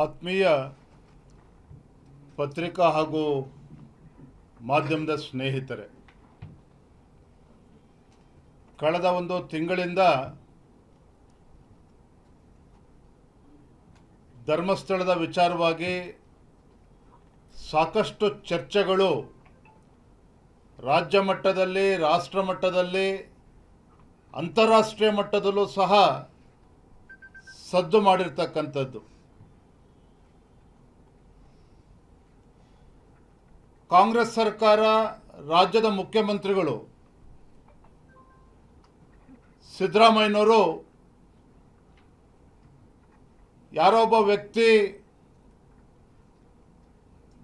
ಆತ್ಮೀಯ ಪತ್ರಿಕಾ ಹಾಗೂ ಮಾಧ್ಯಮದ ಸ್ನೇಹಿತರೆ, ಕಳೆದ ಒಂದು ತಿಂಗಳಿಂದ ಧರ್ಮಸ್ಥಳದ ವಿಚಾರವಾಗಿ ಸಾಕಷ್ಟು ಚರ್ಚೆಗಳು ರಾಜ್ಯ ಮಟ್ಟದಲ್ಲಿ, ರಾಷ್ಟ್ರ ಮಟ್ಟದಲ್ಲಿ, ಅಂತಾರಾಷ್ಟ್ರೀಯ ಮಟ್ಟದಲ್ಲೂ ಸಹ ಸದ್ದು ಮಾಡಿರ್ತಕ್ಕಂಥದ್ದು. ಕಾಂಗ್ರೆಸ್ ಸರ್ಕಾರ ರಾಜ್ಯದ ಮುಖ್ಯಮಂತ್ರಿಗಳು ಸಿದ್ದರಾಮಯ್ಯನವರು ಯಾರೋ ಒಬ್ಬ ವ್ಯಕ್ತಿ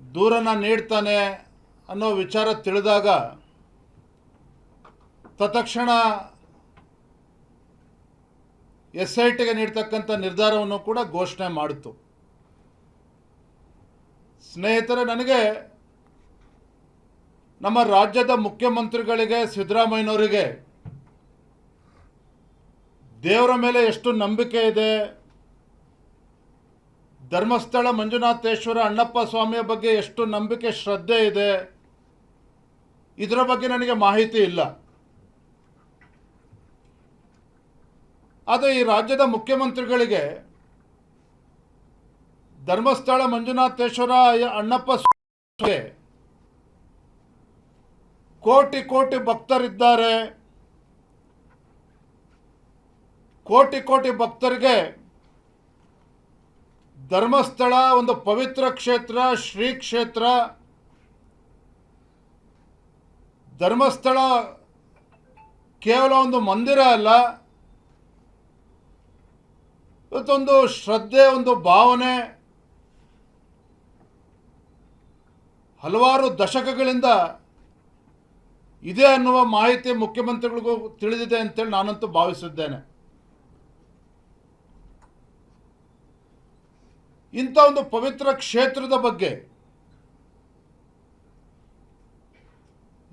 ದೂರನ ನೀಡ್ತಾನೆ ಅನ್ನೋ ವಿಚಾರ ತಿಳಿದಾಗ ತತ್ಕ್ಷಣ ಎಸ್ ಐ ಟಿಗೆ ನೀಡ್ತಕ್ಕಂಥ ನಿರ್ಧಾರವನ್ನು ಕೂಡ ಘೋಷಣೆ ಮಾಡಿತು. ಸ್ನೇಹಿತರೆ, ನನಗೆ ನಮ್ಮ ರಾಜ್ಯದ ಮುಖ್ಯಮಂತ್ರಿಗಳಿಗೆ ಸಿದ್ದರಾಮಯ್ಯನವರಿಗೆ ದೇವರ ಮೇಲೆ ಎಷ್ಟು ನಂಬಿಕೆ ಇದೆ, ಧರ್ಮಸ್ಥಳ ಮಂಜುನಾಥೇಶ್ವರ ಅಣ್ಣಪ್ಪ ಸ್ವಾಮಿಯ ಬಗ್ಗೆ ಎಷ್ಟು ನಂಬಿಕೆ, ಶ್ರದ್ಧೆ ಇದೆ, ಇದರ ಬಗ್ಗೆ ನನಗೆ ಮಾಹಿತಿ ಇಲ್ಲ. ಆದರೆ ಈ ರಾಜ್ಯದ ಮುಖ್ಯಮಂತ್ರಿಗಳಿಗೆ ಧರ್ಮಸ್ಥಳ ಮಂಜುನಾಥೇಶ್ವರ ಅಣ್ಣಪ್ಪ ಸ್ವಾಮಿಗೆ ಕೋಟಿ ಕೋಟಿ ಭಕ್ತರಿದ್ದಾರೆ. ಕೋಟಿ ಕೋಟಿ ಭಕ್ತರಿಗೆ ಧರ್ಮಸ್ಥಳ, ಒಂದು ಪವಿತ್ರ ಕ್ಷೇತ್ರ, ಶ್ರೀ ಕ್ಷೇತ್ರ. ಧರ್ಮಸ್ಥಳ ಕೇವಲ ಒಂದು ಮಂದಿರ ಅಲ್ಲ, ಇವತ್ತೊಂದು ಶ್ರದ್ಧೆ, ಒಂದು ಭಾವನೆ. ಹಲವಾರು ದಶಕಗಳಿಂದ ಇದೆ ಅನ್ನುವ ಮಾಹಿತಿ ಮುಖ್ಯಮಂತ್ರಿಗಳಿಗೂ ತಿಳಿದಿದೆ ಅಂತೇಳಿ ನಾನಂತೂ ಭಾವಿಸಿದ್ದೇನೆ ಇಂಥ ಒಂದು ಪವಿತ್ರ ಕ್ಷೇತ್ರದ ಬಗ್ಗೆ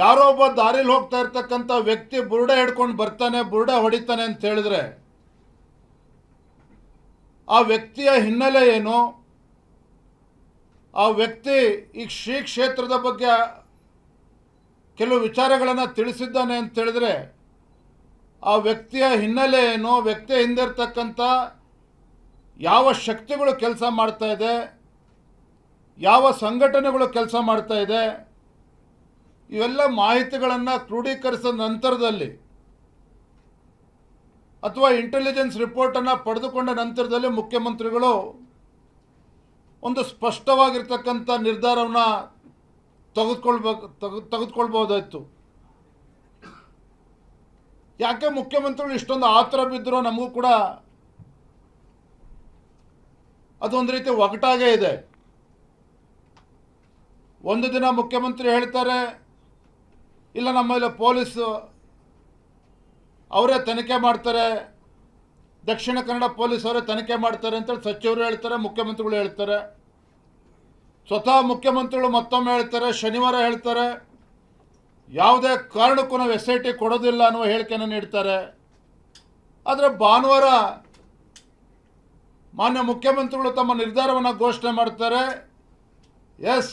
ಯಾರೋ ಒಬ್ಬ ದಾರಿಲಿ ಹೋಗ್ತಾ ಇರ್ತಕ್ಕಂಥ ವ್ಯಕ್ತಿ ಬುರುಡೆ ಹಿಡ್ಕೊಂಡು ಬರ್ತಾನೆ, ಬುರುಡೆ ಹೊಡಿತಾನೆ ಅಂತ ಹೇಳಿದ್ರೆ ಆ ವ್ಯಕ್ತಿಯ ಹಿನ್ನೆಲೆ ಏನು? ಆ ವ್ಯಕ್ತಿ ಈ ಶ್ರೀ ಕ್ಷೇತ್ರದ ಬಗ್ಗೆ ಕೆಲವು ವಿಚಾರಗಳನ್ನು ತಿಳಿಸಿದ್ದಾನೆ ಅಂತ ಹೇಳಿದ್ರೆ, ಆ ವ್ಯಕ್ತಿಯ ಹಿನ್ನೆಲೆ ಏನು, ವ್ಯಕ್ತಿಯ ಹಿಂದಿರ್ತಕ್ಕಂಥ ಯಾವ ಶಕ್ತಿಗಳು ಕೆಲಸ ಮಾಡ್ತಾ ಇದೆ, ಯಾವ ಸಂಘಟನೆಗಳು ಕೆಲಸ ಮಾಡ್ತಾ ಇದೆ, ಇವೆಲ್ಲ ಮಾಹಿತಿಗಳನ್ನು ಕ್ರೋಢೀಕರಿಸಿದ ನಂತರದಲ್ಲಿ ಅಥವಾ ಇಂಟೆಲಿಜೆನ್ಸ್ ರಿಪೋರ್ಟನ್ನು ಪಡೆದುಕೊಂಡ ನಂತರದಲ್ಲಿ ಮುಖ್ಯಮಂತ್ರಿಗಳು ಒಂದು ಸ್ಪಷ್ಟವಾಗಿರ್ತಕ್ಕಂಥ ನಿರ್ಧಾರವನ್ನು ತೆಗೆದುಕೊಳ್ಬೇಕು ತೆಗೆ ತೆಗೆದುಕೊಳ್ಬೋದಾಯ್ತು. ಯಾಕೆ ಮುಖ್ಯಮಂತ್ರಿಗಳು ಇಷ್ಟೊಂದು ಆತರ ಬಿದ್ದರೂ ನಮಗೂ ಕೂಡ ಅದೊಂದು ರೀತಿ ಒಗಟಾಗೇ ಇದೆ. ಒಂದು ದಿನ ಮುಖ್ಯಮಂತ್ರಿ ಹೇಳ್ತಾರೆ, ಇಲ್ಲ ನಮ್ಮಲ್ಲಿ ಪೊಲೀಸ್ ಅವರೇ ತನಿಖೆ ಮಾಡ್ತಾರೆ, ದಕ್ಷಿಣ ಕನ್ನಡ ಪೊಲೀಸ್ ಅವರೇ ತನಿಖೆ ಮಾಡ್ತಾರೆ ಅಂತೇಳಿ ಸಚಿವರು ಹೇಳ್ತಾರೆ, ಮುಖ್ಯಮಂತ್ರಿಗಳು ಹೇಳ್ತಾರೆ. ಸ್ವತಃ ಮುಖ್ಯಮಂತ್ರಿಗಳು ಮತ್ತೊಮ್ಮೆ ಹೇಳ್ತಾರೆ, ಶನಿವಾರ ಹೇಳ್ತಾರೆ, ಯಾವುದೇ ಕಾರಣಕ್ಕೂ ನಾವು ಎಸ್ ಐ ಟಿ ಕೊಡೋದಿಲ್ಲ ಅನ್ನುವ ಹೇಳಿಕೆಯನ್ನು ನೀಡ್ತಾರೆ. ಆದರೆ ಭಾನುವಾರ ಮಾನ್ಯ ಮುಖ್ಯಮಂತ್ರಿಗಳು ತಮ್ಮ ನಿರ್ಧಾರವನ್ನು ಘೋಷಣೆ ಮಾಡ್ತಾರೆ. Yes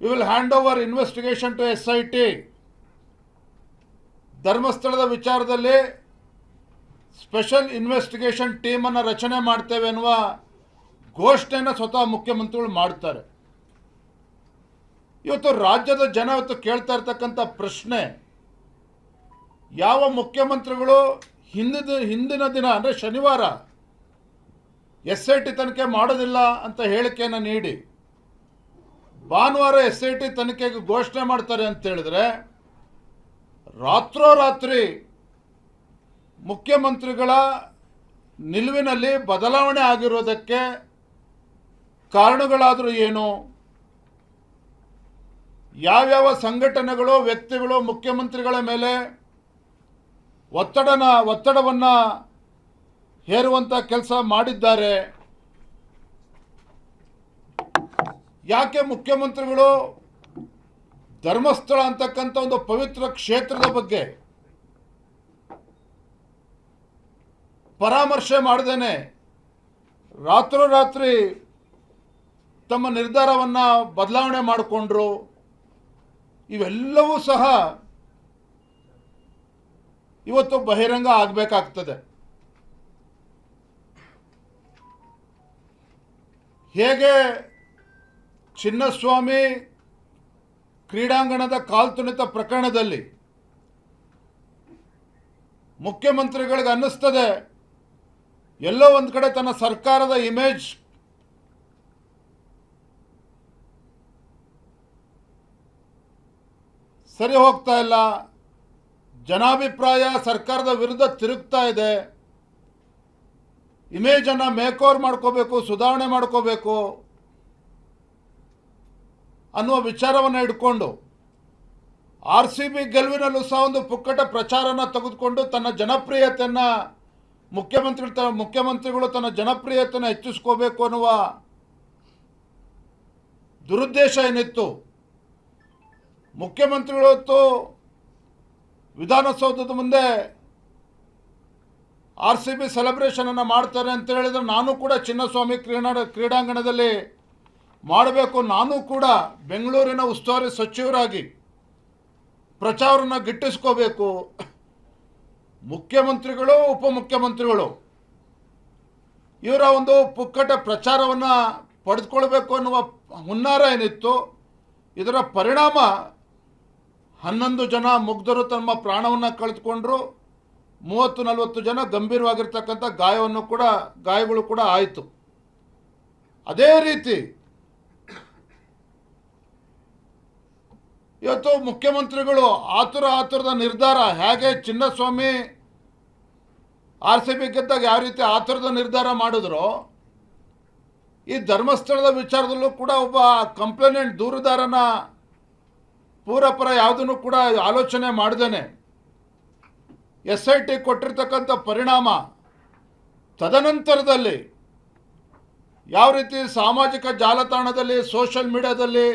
you will hand over investigation to S I T ಧರ್ಮಸ್ಥಳದ ವಿಚಾರದಲ್ಲಿ ಸ್ಪೆಷಲ್ ಇನ್ವೆಸ್ಟಿಗೇಷನ್ ಟೀಮನ್ನು ರಚನೆ ಮಾಡ್ತೇವೆ ಅನ್ನುವ ಘೋಷಣೆಯನ್ನು ಸ್ವತಃ ಮುಖ್ಯಮಂತ್ರಿಗಳು ಮಾಡ್ತಾರೆ. ಇವತ್ತು ರಾಜ್ಯದ ಜನ ಇವತ್ತು ಕೇಳ್ತಾ ಇರ್ತಕ್ಕಂಥ ಪ್ರಶ್ನೆ, ಯಾವ ಮುಖ್ಯಮಂತ್ರಿಗಳು ಹಿಂದಿನ ಹಿಂದಿನ ದಿನ, ಅಂದರೆ ಶನಿವಾರ ಎಸ್ ಐ ಟಿ ತನಿಖೆ ಮಾಡೋದಿಲ್ಲ ಅಂತ ಹೇಳಿಕೆಯನ್ನು ನೀಡಿ, ಭಾನುವಾರ ಎಸ್ ಐ ಟಿ ತನಿಖೆಗೆ ಘೋಷಣೆ ಮಾಡ್ತಾರೆ ಅಂತ ಹೇಳಿದ್ರೆ, ರಾತ್ರೋರಾತ್ರಿ ಮುಖ್ಯಮಂತ್ರಿಗಳ ನಿಲುವಿನಲ್ಲಿ ಬದಲಾವಣೆ ಆಗಿರೋದಕ್ಕೆ ಕಾರಣಗಳಾದರೂ ಏನು? ಯಾವ್ಯಾವ ಸಂಘಟನೆಗಳು, ವ್ಯಕ್ತಿಗಳು, ಮುಖ್ಯಮಂತ್ರಿಗಳ ಮೇಲೆ ಒತ್ತಡನ, ಒತ್ತಡವನ್ನು ಹೇರುವಂಥ ಕೆಲಸ ಮಾಡಿದ್ದಾರೆ. ಯಾಕೆ ಮುಖ್ಯಮಂತ್ರಿಗಳು ಧರ್ಮಸ್ಥಳ ಅಂತಕ್ಕಂಥ ಒಂದು ಪವಿತ್ರ ಕ್ಷೇತ್ರದ ಬಗ್ಗೆ ಪರಾಮರ್ಶೆ ಮಾಡ್ದೇನೆ? ರಾತ್ರೋರಾತ್ರಿ ತಮ್ಮ ನಿರ್ಧಾರವನ್ನು ಬದಲಾವಣೆ ಮಾಡಿಕೊಂಡ್ರು. ಇವೆಲ್ಲವೂ ಸಹ ಇವತ್ತು ಬಹಿರಂಗ ಆಗಬೇಕಾಗ್ತದೆ. ಹೇಗೆ ಚಿನ್ನಸ್ವಾಮಿ ಕ್ರೀಡಾಂಗಣದ ಕಾಲ್ತುಣಿತ ಪ್ರಕರಣದಲ್ಲಿ ಮುಖ್ಯಮಂತ್ರಿಗಳಿಗೆ ಅನ್ನಿಸ್ತದೆ, ಎಲ್ಲೋ ಒಂದು ಕಡೆ ತನ್ನ ಸರ್ಕಾರದ ಇಮೇಜ್ ಸರಿ ಹೋಗ್ತಾ ಇಲ್ಲ. ಜನಾಭಿಪ್ರಾಯ ಸರ್ಕಾರದ ವಿರುದ್ಧ ತಿರುಗ್ತಾ ಇದೆ. ಇಮೇಜನ್ನು ಮೇಕೋರ್ ಮಾಡ್ಕೋಬೇಕು, ಸುಧಾರಣೆ ಮಾಡ್ಕೋಬೇಕು ಅನ್ನುವ ವಿಚಾರವನ್ನು ಇಟ್ಕೊಂಡು ಆರ್ ಸಿ ಬಿ ಗೆಲುವಿನಲ್ಲೂ ಸಹ ಒಂದು ಪುಕ್ಕಟ ಪ್ರಚಾರನ ತೆಗೆದುಕೊಂಡು ತನ್ನ ಜನಪ್ರಿಯತೆಯನ್ನು ಮುಖ್ಯಮಂತ್ರಿ ಮುಖ್ಯಮಂತ್ರಿಗಳು ತನ್ನ ಜನಪ್ರಿಯತೆಯನ್ನು ಹೆಚ್ಚಿಸ್ಕೋಬೇಕು ಅನ್ನುವ ದುರುದ್ದೇಶ ಏನಿತ್ತು? ಮುಖ್ಯಮಂತ್ರಿಗಳು ಹೊತ್ತು ವಿಧಾನಸೌಧದ ಮುಂದೆ ಆರ್ ಸಿ ಬಿ ಸೆಲೆಬ್ರೇಷನನ್ನು ಮಾಡ್ತಾರೆ ಅಂತ ಹೇಳಿದ್ರೆ ನಾನು ಕೂಡ ಚಿನ್ನಸ್ವಾಮಿ ಕ್ರೀಡಾ ಕ್ರೀಡಾಂಗಣದಲ್ಲಿ ಮಾಡಬೇಕು. ನಾನು ಕೂಡ ಬೆಂಗಳೂರಿನ ಉಸ್ತುವಾರಿ ಸಚಿವರಾಗಿ ಪ್ರಚಾರನ ಗಿಟ್ಟಿಸ್ಕೋಬೇಕು. ಮುಖ್ಯಮಂತ್ರಿಗಳು, ಉಪಮುಖ್ಯಮಂತ್ರಿಗಳು, ಇವರ ಒಂದು ಪುಕ್ಕಟ ಪ್ರಚಾರವನ್ನು ಪಡೆದುಕೊಳ್ಬೇಕು ಅನ್ನುವ ಹುನ್ನಾರ ಏನಿತ್ತು, ಇದರ ಪರಿಣಾಮ ಹನ್ನೊಂದು ಜನ ಮುಗ್ಧರು ತಮ್ಮ ಪ್ರಾಣವನ್ನು ಕಳೆದುಕೊಂಡ್ರು, ಮೂವತ್ತು, ನಲವತ್ತು ಜನ ಗಂಭೀರವಾಗಿರ್ತಕ್ಕಂಥ ಗಾಯವನ್ನು ಕೂಡ, ಗಾಯಗಳು ಕೂಡ ಆಯಿತು. ಅದೇ ರೀತಿ, ಇವತ್ತು ಮುಖ್ಯಮಂತ್ರಿಗಳು ಆತುರ ಆತುರದ ನಿರ್ಧಾರ ಹೇಗೆ ಚಿನ್ನಸ್ವಾಮಿ ಆರ್ ಸಿ ಬಿ ಗೆದ್ದಾಗ ಯಾವ ರೀತಿ ಆತುರದ ನಿರ್ಧಾರ ಮಾಡಿದ್ರು, ಈ ಧರ್ಮಸ್ಥಳದ ವಿಚಾರದಲ್ಲೂ ಕೂಡ ಒಬ್ಬ ಕಂಪ್ಲೇನೆಂಟ್ ದೂರುದಾರನ ಪೂರಪರ ಯಾವುದನ್ನು ಕೂಡ ಆಲೋಚನೆ ಮಾಡ್ದೇನೆ. ಎಸ್ ಐ ಟಿ ಕೊಟ್ಟಿರ್ತಕ್ಕಂಥ ಪರಿಣಾಮ ತದನಂತರದಲ್ಲಿ ಯಾವ ರೀತಿ ಸಾಮಾಜಿಕ ಜಾಲತಾಣದಲ್ಲಿ ಸೋಷಲ್ ಮೀಡಿಯಾದಲ್ಲಿ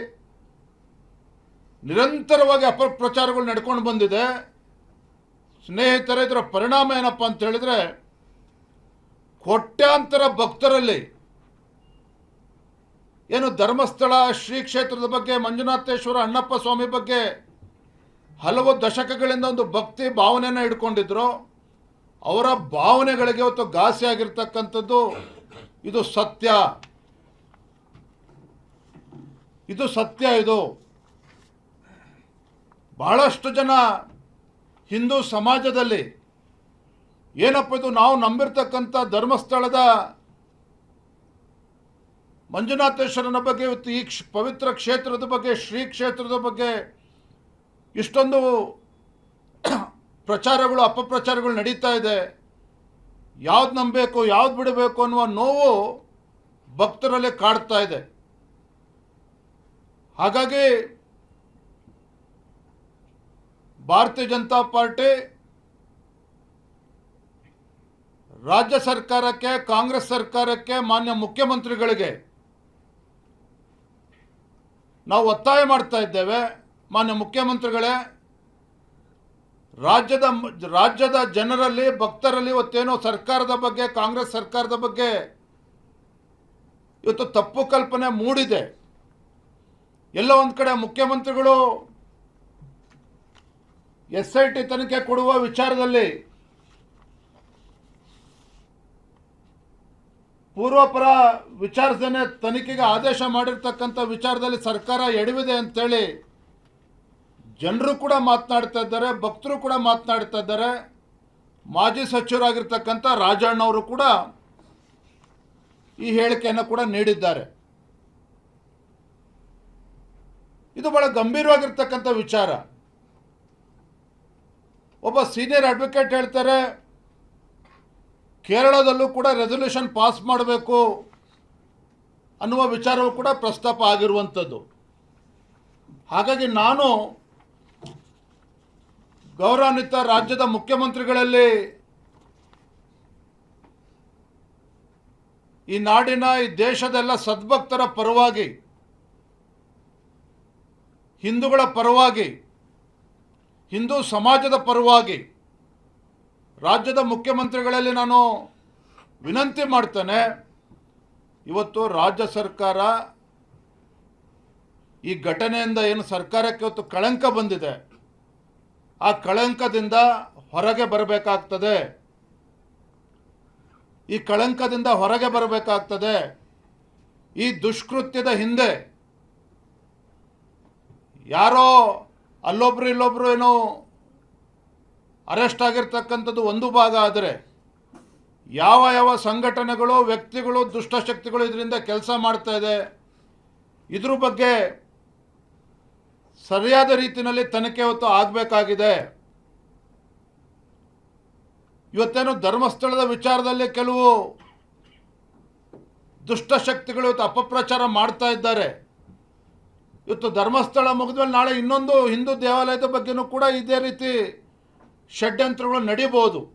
ನಿರಂತರವಾಗಿ ಅಪಪ್ರಚಾರಗಳು ನಡ್ಕೊಂಡು ಬಂದಿದೆ, ಸ್ನೇಹಿತರ, ಇದರ ಪರಿಣಾಮ ಏನಪ್ಪ ಅಂತ ಹೇಳಿದ್ರೆ, ಕೋಟ್ಯಾಂತರ ಭಕ್ತರಲ್ಲಿ ಏನು ಧರ್ಮಸ್ಥಳ ಶ್ರೀ ಕ್ಷೇತ್ರದ ಬಗ್ಗೆ ಮಂಜುನಾಥೇಶ್ವರ ಅಣ್ಣಪ್ಪ ಸ್ವಾಮಿ ಬಗ್ಗೆ ಹಲವು ದಶಕಗಳಿಂದ ಒಂದು ಭಕ್ತಿ ಭಾವನೆಯನ್ನು ಇಟ್ಕೊಂಡಿದ್ರು ಅವರ ಭಾವನೆಗಳಿಗೆ ಇವತ್ತು ಘಾಸಿಯಾಗಿರ್ತಕ್ಕಂಥದ್ದು ಇದು ಸತ್ಯ. ಇದು ಸತ್ಯ ಇದು. ಬಹಳಷ್ಟು ಜನ ಹಿಂದೂ ಸಮಾಜದಲ್ಲಿ ಏನಪ್ಪ ಇದು ನಾವು ನಂಬಿರ್ತಕ್ಕಂಥ ಧರ್ಮಸ್ಥಳದ ಮಂಜುನಾಥೇಶ್ವರನ ಬಗ್ಗೆ ಇವತ್ತು ಈ ಕ್ಷ ಪವಿತ್ರ ಕ್ಷೇತ್ರದ ಬಗ್ಗೆ, ಶ್ರೀ ಕ್ಷೇತ್ರದ ಬಗ್ಗೆ ಇಷ್ಟೊಂದು ಪ್ರಚಾರಗಳು, ಅಪಪ್ರಚಾರಗಳು ನಡೀತಾ ಇದೆ. ಯಾವ್ದು ನಂಬಬೇಕು, ಯಾವ್ದು ಬಿಡಬೇಕು ಅನ್ನುವ ನೋವು ಭಕ್ತರಲ್ಲಿ ಕಾಡ್ತಾ ಇದೆ. ಹಾಗಾಗಿ ಭಾರತೀಯ ಜನತಾ ಪಾರ್ಟಿ ರಾಜ್ಯ ಸರ್ಕಾರಕ್ಕೆ, ಕಾಂಗ್ರೆಸ್ ಸರ್ಕಾರಕ್ಕೆ, ಮಾನ್ಯ ಮುಖ್ಯಮಂತ್ರಿಗಳಿಗೆ ನಾವು ಒತ್ತಾಯ ಮಾಡ್ತಾ ಇದ್ದೇವೆ. ಮಾನ್ಯ ಮುಖ್ಯಮಂತ್ರಿಗಳೇ, ರಾಜ್ಯದ ರಾಜ್ಯದ ಜನರಲ್ಲಿ, ಭಕ್ತರಲ್ಲಿ ಇವತ್ತೇನೋ ಸರ್ಕಾರದ ಬಗ್ಗೆ, ಕಾಂಗ್ರೆಸ್ ಸರ್ಕಾರದ ಬಗ್ಗೆ ಇವತ್ತು ತಪ್ಪು ಕಲ್ಪನೆ ಮೂಡಿದೆ. ಎಲ್ಲ ಒಂದು ಕಡೆ ಮುಖ್ಯಮಂತ್ರಿಗಳು ಎಸ್ ಐ ಟಿ ತನಿಖೆ ಕೊಡುವ ವಿಚಾರದಲ್ಲಿ ಪೂರ್ವಪರ ವಿಚಾರದನ್ನೇ ತನಿಖೆಗೆ ಆದೇಶ ಮಾಡಿರ್ತಕ್ಕಂಥ ವಿಚಾರದಲ್ಲಿ ಸರ್ಕಾರ ಎಡವಿದೆ ಅಂತೇಳಿ ಜನರು ಕೂಡ ಮಾತನಾಡ್ತಾ ಇದ್ದಾರೆ, ಭಕ್ತರು ಕೂಡ ಮಾತನಾಡ್ತಾ ಇದ್ದಾರೆ. ಮಾಜಿ ಸಚಿವರಾಗಿರ್ತಕ್ಕಂಥ ರಾಜಣ್ಣವರು ಕೂಡ ಈ ಹೇಳಿಕೆಯನ್ನು ಕೂಡ ನೀಡಿದ್ದಾರೆ. ಇದು ಬಹಳ ಗಂಭೀರವಾಗಿರ್ತಕ್ಕಂಥ ವಿಚಾರ. ಒಬ್ಬ ಸೀನಿಯರ್ ಅಡ್ವೊಕೇಟ್ ಹೇಳ್ತಾರೆ ಕೇರಳದಲ್ಲೂ ಕೂಡ ರೆಸಲ್ಯೂಷನ್ ಪಾಸ್ ಮಾಡಬೇಕು ಅನ್ನುವ ವಿಚಾರವೂ ಕೂಡ ಪ್ರಸ್ತಾಪ ಆಗಿರುವಂಥದ್ದು. ಹಾಗಾಗಿ ನಾನು ಗೌರವಾನ್ವಿತ ರಾಜ್ಯದ ಮುಖ್ಯಮಂತ್ರಿಗಳಲ್ಲಿ ಈ ನಾಡಿನ, ಈ ದೇಶದೆಲ್ಲ ಸದ್ಭಕ್ತರ ಪರವಾಗಿ, ಹಿಂದೂಗಳ ಪರವಾಗಿ, ಹಿಂದೂ ಸಮಾಜದ ಪರವಾಗಿ ರಾಜ್ಯದ ಮುಖ್ಯಮಂತ್ರಿಗಳಲ್ಲಿ ನಾನು ವಿನಂತಿ ಮಾಡ್ತೇನೆ, ಇವತ್ತು ರಾಜ್ಯ ಸರ್ಕಾರ ಈ ಘಟನೆಯಿಂದ ಏನು ಸರ್ಕಾರಕ್ಕೆ ಇವತ್ತು ಕಳಂಕ ಬಂದಿದೆ, ಆ ಕಳಂಕದಿಂದ ಹೊರಗೆ ಬರಬೇಕಾಗ್ತದೆ. ಈ ಕಳಂಕದಿಂದ ಹೊರಗೆ ಬರಬೇಕಾಗ್ತದೆ. ಈ ದುಷ್ಕೃತ್ಯದ ಹಿಂದೆ ಯಾರೋ ಅಲ್ಲೊಬ್ರು ಇಲ್ಲೊಬ್ರು ಏನೋ ಅರೆಸ್ಟ್ ಆಗಿರ್ತಕ್ಕಂಥದ್ದು ಒಂದು ಭಾಗ ಆದರೆ ಯಾವ ಯಾವ ಸಂಘಟನೆಗಳು ವ್ಯಕ್ತಿಗಳು ದುಷ್ಟಶಕ್ತಿಗಳು ಇದರಿಂದ ಕೆಲಸ ಮಾಡ್ತಾ ಇದೆ, ಇದ್ರ ಬಗ್ಗೆ ಸರಿಯಾದ ರೀತಿಯಲ್ಲಿ ತನಿಖೆ ಹೊತ್ತು ಆಗಬೇಕಾಗಿದೆ. ಇವತ್ತೇನು ಧರ್ಮಸ್ಥಳದ ವಿಚಾರದಲ್ಲಿ ಕೆಲವು ದುಷ್ಟಶಕ್ತಿಗಳು ಇವತ್ತು ಅಪಪ್ರಚಾರ ಮಾಡ್ತಾ ಇದ್ದಾರೆ. ಇವತ್ತು ಧರ್ಮಸ್ಥಳ ಮುಗಿದ್ಮೇಲೆ ನಾಳೆ ಇನ್ನೊಂದು ಹಿಂದೂ ದೇವಾಲಯದ ಬಗ್ಗೆನೂ ಕೂಡ ಇದೇ ರೀತಿ ಷಡ್ಯಂತ್ರಗಳು ನಡೀಬೋದು.